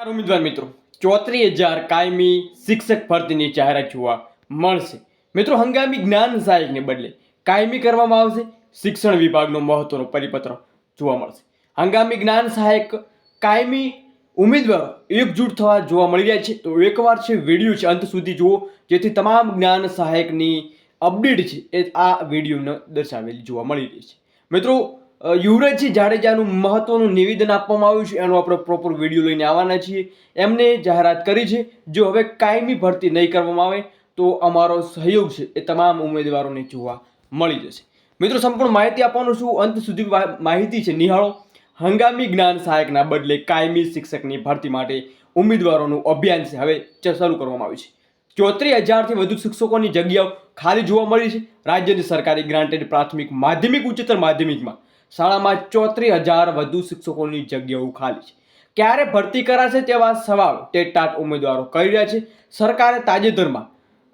ઉમેદવાર મિત્રો, ચોત્રીસ હજાર કાયમી શિક્ષક ભરતીની જાહેરાત જોવા મળશે. મિત્રો, હંગામી જ્ઞાન સહાયકને બદલે કાયમી કરવામાં આવશે. શિક્ષણ વિભાગનો મહત્વનો પરિપત્ર જોવા મળશે. હંગામી જ્ઞાન સહાયક કાયમી ઉમેદવારો એકજૂટ થવા જોવા મળી રહ્યા છે. તો એકવાર છે, વીડિયો છે, અંત સુધી જુઓ. જેથી તમામ જ્ઞાન સહાયકની અપડેટ છે, એ આ વિડીયોને દર્શાવેલી જોવા મળી રહી છે. મિત્રો યુવરાજસિંહ જાડેજાનું મહત્વનું નિવેદન આપવામાં આવ્યું છે, એનો આપણે પ્રોપર વીડિયો લઈને આવવાના છીએ. એમને જાહેરાત કરી છે, જો હવે કાયમી ભરતી નહીં કરવામાં આવે, તો અમારો સહયોગ છે, એ તમામ ઉમેદવારોને જોવા મળી જશે. મિત્રો, સંપૂર્ણ માહિતી આપવાનું છું. અંત સુધી માહિતી છે, નિહાળો. હંગામી જ્ઞાન સહાયકના બદલે કાયમી શિક્ષકની ભરતી માટે ઉમેદવારોનું અભિયાન છે, હવે શરૂ કરવામાં આવ્યું છે. ચોત્રીસ હજારથી વધુ શિક્ષકોની જગ્યાઓ ખાલી જોવા મળી છે. રાજ્યની સરકારી ગ્રાન્ટેડ પ્રાથમિક માધ્યમિક, ઉચ્ચતર માધ્યમિકમાં શાળામાં ચોત્રીસ હજાર વધુ શિક્ષકોની જગ્યાઓ ખાલી છે. ક્યારે ભરતી કરાશે તેવા સવાલ ટેટાટ ઉમેદવારો કરી રહ્યા છે. સરકારે તાજેતરમાં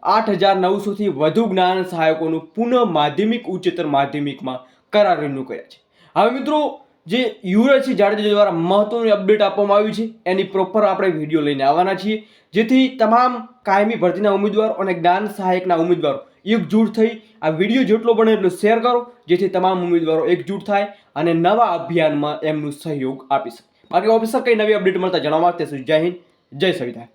આઠ હજાર નવસોથી વધુ જ્ઞાન સહાયકોનું પુનઃ માધ્યમિક ઉચ્ચતર માધ્યમિકમાં કરાર કર્યા છે. હવે મિત્રો જે યુવરાજસિંહ જાડેજા દ્વારા મહત્વની અપડેટ આપવામાં આવી છે, એની પ્રોપર આપણે વીડિયો લઈને આવવાના છીએ. જેથી તમામ કાયમી ભરતીના ઉમેદવારો અને જ્ઞાન સહાયકના ઉમેદવારો એકજૂટ થઈ આ વીડિયો જેટલો બને એટલો શેર કરો, જેથી તમામ ઉમેદવારો એકજૂટ થાય અને નવા અભિયાનમાં એમનું સહયોગ આપી શકે. બાકી ઓફિસર કંઈ નવી અપડેટ મળતા જણાવવા તે સુધી જય હિન્દ, જય સંવિધાન